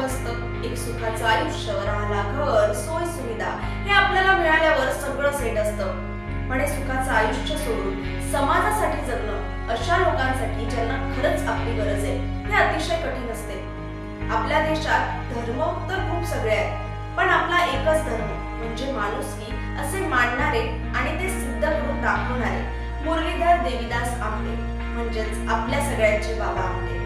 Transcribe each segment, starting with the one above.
हवं असतं. एक सुखाचं आयुष्य राहला घर सोय सुविधा हे आपल्याला मिळाल्यावर सगळं सेट असतं. पण हे सुखाचं आयुष्य सोडून समाजासाठी जगणं अशा लोकांसाठी ज्यांना खरंच आपली गरज आहे हे अतिशय कठीण असते. आपल्या देशात धर्म तर खूप सगळे आहेत पण आपला एकच धर्म म्हणजे माणुसकी असे मानणारे आणि ते सिद्ध करून दाखवणारे मुरलीधर देवीदास आमटे म्हणजेच आपल्या सगळ्यांचे बाबा आमटे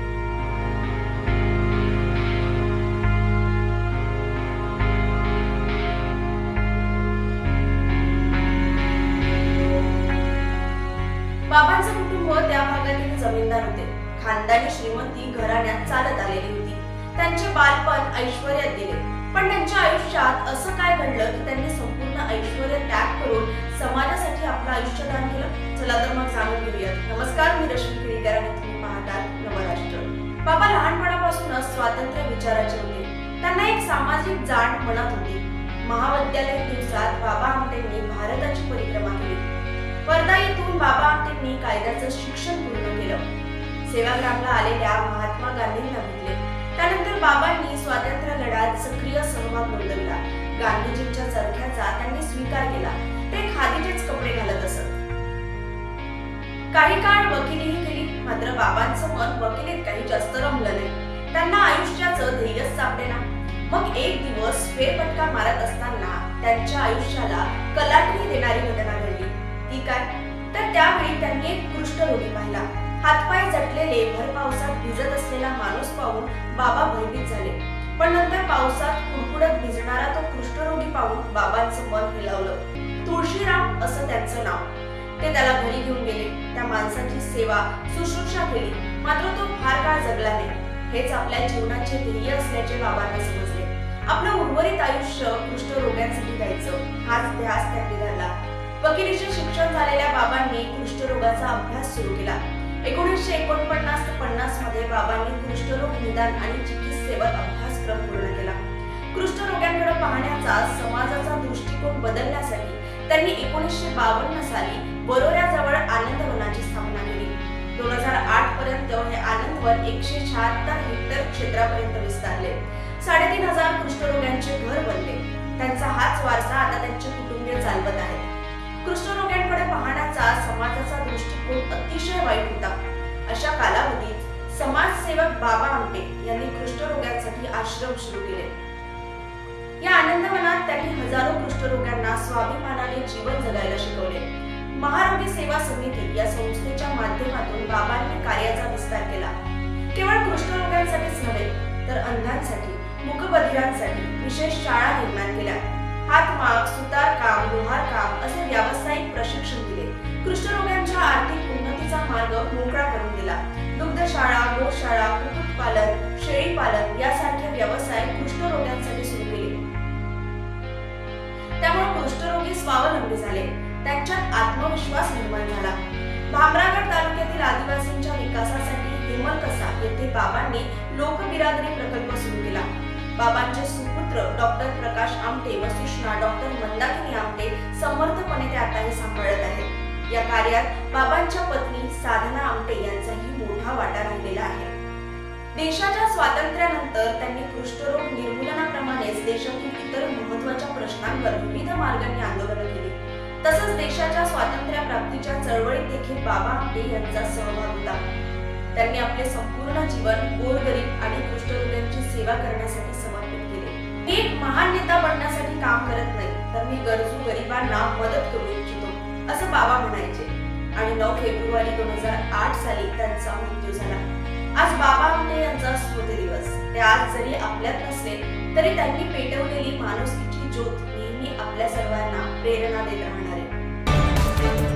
बाबांचे कुटुंब त्या भागातील जमीनदार होते. खानदानी श्रीमंती घराण्यात चालत आलेली होती. त्यांचे बालपण ऐश्वर्यात गेले. पण त्यांच्या आयुष्यात असं काय घडलं की त्यांनी संपूर्ण ऐश्वर त्याग करून समाजासाठी आपलं आयुष्य दान केलं? चला तर मग जाणून घेऊयात. नमस्कार मी रश्मी केळीकर आणि तुम्ही पाहतात नवराष्ट्र. बाबा लहानपणापासूनच स्वातंत्र्य विचाराचे होते. त्यांना एक सामाजिक जाण मनात होती. महाविद्यालय दिवसात बाबा आमटेंनी भारताची परिक्रमा केली. वर्धा येथून बाबा आमटेंनी कायद्याचं शिक्षण पूर्ण केलं. सेवाग्रामला आलेल्या महात्मा गांधींना भेटले. त्यानंतर बाबांनी स्वातंत्र्य लढ्यात सक्रिय सहभाग नोंदवला. गांधीजींच्या चरख्याचा त्यांनी स्वीकार केला. ते खादीचेच कपडे घालत असत. काही काळ वकिलीही केली मात्र बाबांचं मन वकिलीत काही जास्त रमलं नाही. त्यांना आयुष्याचं ध्येयच सापडेना. मग एक दिवस फेरफटका मारत असताना त्यांच्या आयुष्याला कलाटणी देणारी घटना ती काय तर त्यावेळी त्यांनी एक कुष्ठरोगी पाहिला. हातपाय जटलेले भर पावसात भिजत असलेला माणूस पाहून बाबा भयभीत झाले. पण नंतर पावसात कुडकुडत भिजणारा तो कुष्ठरोगी पाहून बाबांचं मन हिलावलं. तुळशीराम असं त्यांचं नाव. ते त्याला घरी घेऊन गेले. त्या माणसाची सेवा शुश्रूषा केली. मात्र तो फार काळ जगला नाही. हेच आपल्या जीवनाचे ध्येय असल्याचे बाबांना समजले. आपलं उर्वरित आयुष्य कुष्ठरोग्यांसाठी द्यायचं. हाच ध्यास त्यांनी वकिलीचे शिक्षण झालेल्या बाबांनी कुष्ठरोगाचा अभ्यास सुरू केला. एकोणीसशे एकोणपन्नास ते पन्नासमध्ये बाबांनी कुष्ठरोग निदान आणि चिकित्सेवर अभ्यासक्रम पूर्ण केला. कुष्ठरोग्यांकडे पाहण्याचा समाजाचा दृष्टिकोन बदलण्यासाठी त्यांनी एकोणीसशे बावन्न साली बरोऱ्याजवळ आनंदवनाची स्थापना केली. दोन हजार आठ पर्यंत हे आनंदवन एकशे शहात्तर हेक्टर क्षेत्रापर्यंत विस्तारले. आश्रम सुरू केले. या आनंदवनात त्यांनी हजारो कुष्ठरोग्यांना स्वाभिमानाने जीवन जगायला शिकवले. महारोगी सेवा समिती या संस्थेच्या माध्यमातून बाबांनी कार्याचा विस्तार केला. केवळ कुष्ठरोग्यांसाठीच नव्हे तर अंधांसाठी मूकबधिरांसाठी विशेष शाळा निर्माण केल्या. हातमाग सुतार काम लोहार काम असे व्यावसायिक प्रशिक्षण दिले. कुष्ठरोग्यांच्या आर्थिक उन्नतीचा मार्ग मोकळा करून दिला. दुग्धशाळा गोशाळा कुक्कुटपालन त्यांच्यात आत्मविश्वास निर्माण झाला. भामरागड तालुक्यातील आदिवासींच्या विकासासाठी हेमलकसा येथे बाबांनी लोकबिरादरी प्रकल्प सुरू केला. बाबांचे सुपुत्र डॉक्टर प्रकाश आमटे व सुषमा डॉक्टर मंदाकिनी आमटे समर्थपणे ते आताही सांभाळत आहेत. या कार्यात बाबांच्या पत्नी साधना आमटे यांचाही मोठा वाटा राहिलेला आहे. देशाच्या स्वातंत्र्यानंतर त्यांनी कुष्ठरोग निर्मूलनाप्रमाणेच देशातील इतर महत्त्वाच्या प्रश्नांवर विविध मार्गांनी आंदोलन केली. तसंच देशाच्या स्वातंत्र्य प्राप्तीच्या चळवळीत देखील बाबा आमटे यांचा सहभाग होता. त्यांनी आपले संपूर्ण जीवन गोरगरीब आणि कुष्ठरोग्यांची सेवा करण्यासाठी समर्पित केले. मी एक महान नेता बनण्यासाठी काम करत नाही तर मी गरजू गरिबांना मदत करू इच्छितो असं बाबा म्हणायचे. आणि नऊ फेब्रुवारी दोन हजार आठ साली त्यांचा मृत्यू झाला. आज बाबा आमटे यांचा स्मृती दिवस. ते आज जरी आपल्यात नसले तरी त्यांनी पेटवलेली माणुसकीची ज्योत नेहमी आपल्या सर्वांना प्रेरणा देत राहणार. Thank you